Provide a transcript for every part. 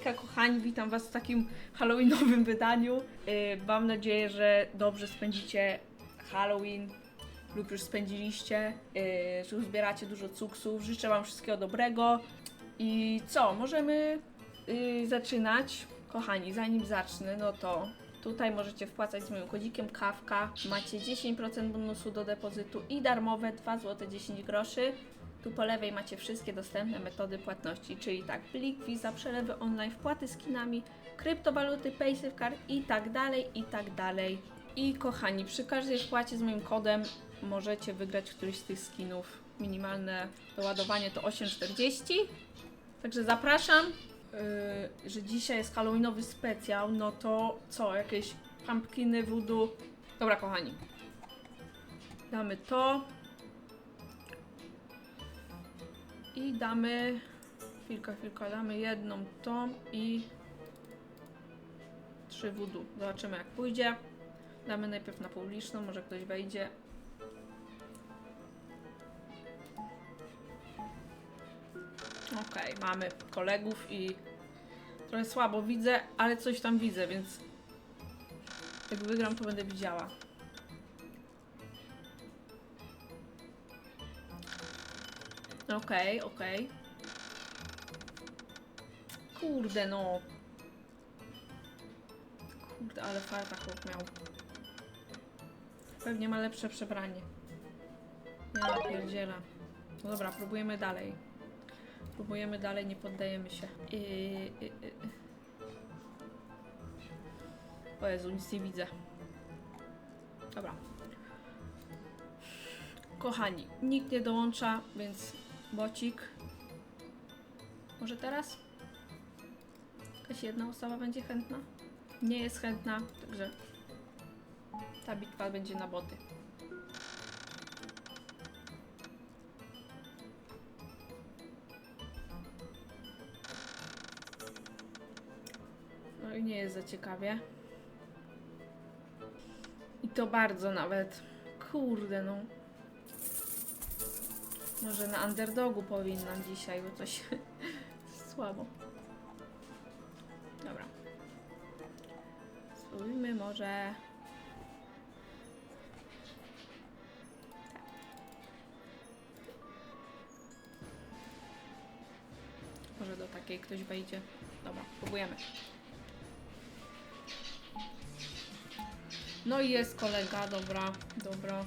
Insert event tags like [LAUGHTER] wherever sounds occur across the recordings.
Kochani, witam Was w takim halloweenowym wydaniu. Yy, mam nadzieję, że dobrze spędzicie Halloween lub już spędziliście, yy, że uzbieracie dużo cuksów. Życzę Wam wszystkiego dobrego. I co, możemy yy, zaczynać. Kochani, zanim zacznę, no to tutaj możecie wpłacać z moim kodzikiem kawka. Macie 10% bonusu do depozytu i darmowe 2 zł 10 groszy. Tu po lewej macie wszystkie dostępne metody płatności, czyli tak, Blik, Visa, przelewy online, wpłaty skinami, kryptowaluty, PaySafeCard i tak dalej, i tak dalej. I kochani, przy każdej wpłacie z moim kodem możecie wygrać któryś z tych skinów. Minimalne doładowanie to 8,40. Także zapraszam, yy, że dzisiaj jest halloweenowy specjal, no to co, jakieś pumpkiny, voodoo. Dobra kochani, damy to. I damy. Chwilka, chwilka, damy jedną tą i trzy wudu. Zobaczymy jak pójdzie. Damy najpierw na publiczną, może ktoś wejdzie. Okej, mamy kolegów i trochę słabo widzę, ale coś tam widzę, więc jak wygram, to będę widziała. Okej, okej. Kurde no. Kurde, ale farta chłop miał. Pewnie ma lepsze przebranie. Ja pierdziela. No dobra, próbujemy dalej. Próbujemy dalej, nie poddajemy się. Yy, yy, yy. O Jezu, nic nie widzę. Dobra. Kochani, nikt nie dołącza, więc bocik. Może teraz? Jakaś jedna osoba będzie chętna? Nie jest chętna, także ta bitwa będzie na boty. No i nie jest za ciekawie. I to bardzo nawet. Kurde no. Może na underdogu powinnam dzisiaj, bo coś [LAUGHS] słabo. Dobra. Spróbujmy może. Tak. Może do takiej ktoś wejdzie. Dobra, próbujemy. No i jest kolega, dobra, dobra.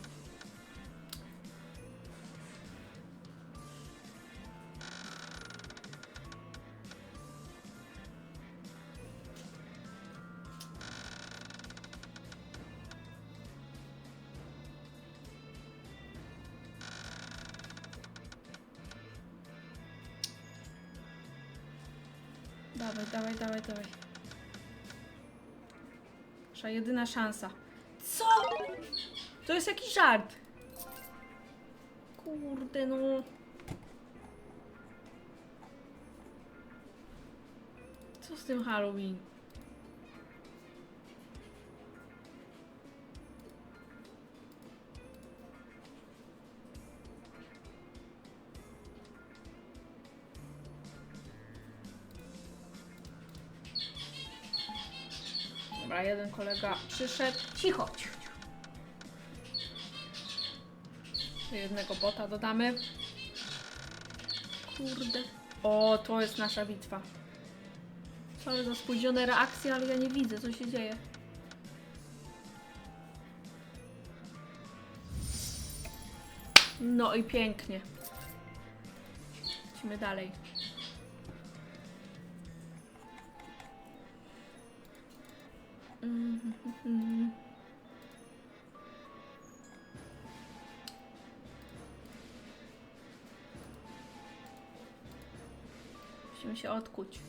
Dawaj, dawaj, dawaj, dawaj. Nasza jedyna szansa. Co? To jest jakiś żart. Kurde, no. Co z tym Halloween? Dobra, jeden kolega przyszedł. Cicho, cicho, jednego bota dodamy. Kurde. O, to jest nasza bitwa. Sorry za spóźnione reakcje, ale ja nie widzę, co się dzieje. No i pięknie. Lecimy dalej. Mhm. Musimy się odkuć.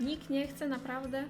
Nikt nie chce naprawdę.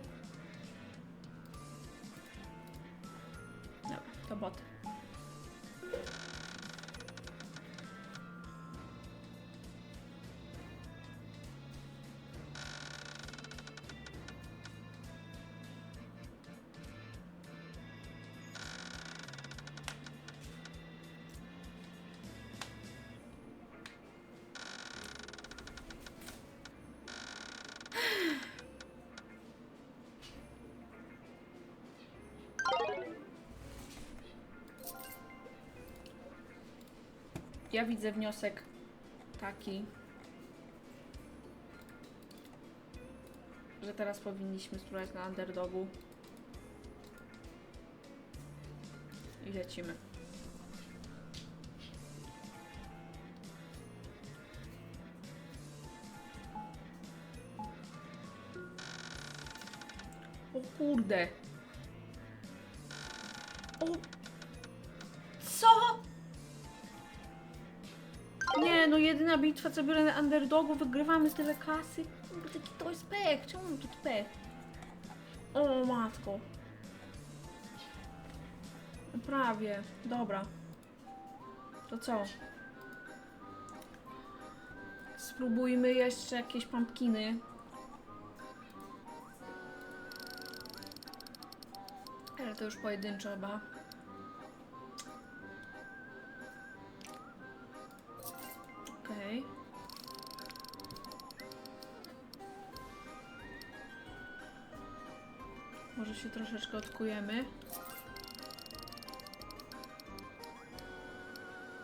Ja widzę wniosek taki, że teraz powinniśmy spróbować na underdogu. I lecimy. O kurde. O. no jedyna bitwa, co biorę na underdogu, wygrywamy tyle kasy. Taki to jest pech, czemu mam taki pech? O matko. Prawie, dobra. To co? Spróbujmy jeszcze jakieś pumpkiny. Ale to już pojedynczo chyba. Może się troszeczkę odkujemy.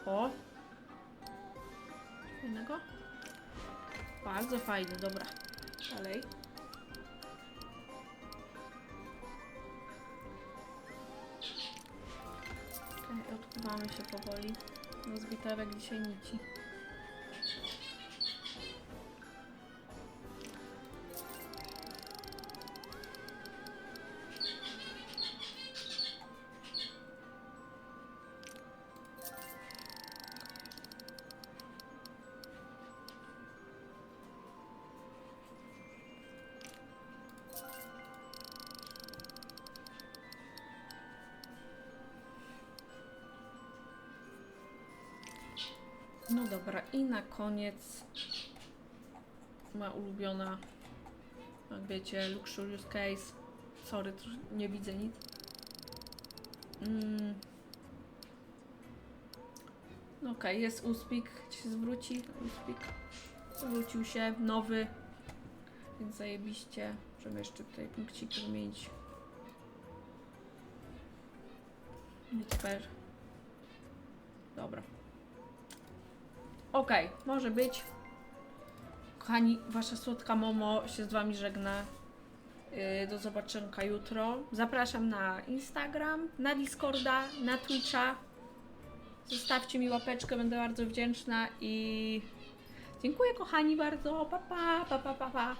O! Fajnego? Bardzo fajny, dobra. Dalej. Odkuwamy się powoli. Rozbiterek dzisiaj nici. No dobra, i na koniec moja ulubiona, jak wiecie, Luxurious Case. Sorry, nie widzę nic. Mm. No Okej, jest Uspik, się zwróci. Uspik zwrócił się, nowy, więc zajebiście. Możemy jeszcze tutaj punkciki wymienić. Super. Dobra. Okej, może być. Kochani, wasza słodka Momo się z wami żegna. Yy, do zobaczenia jutro. Zapraszam na Instagram, na Discorda, na Twitcha. Zostawcie mi łapeczkę, będę bardzo wdzięczna i dziękuję kochani bardzo. Pa pa, pa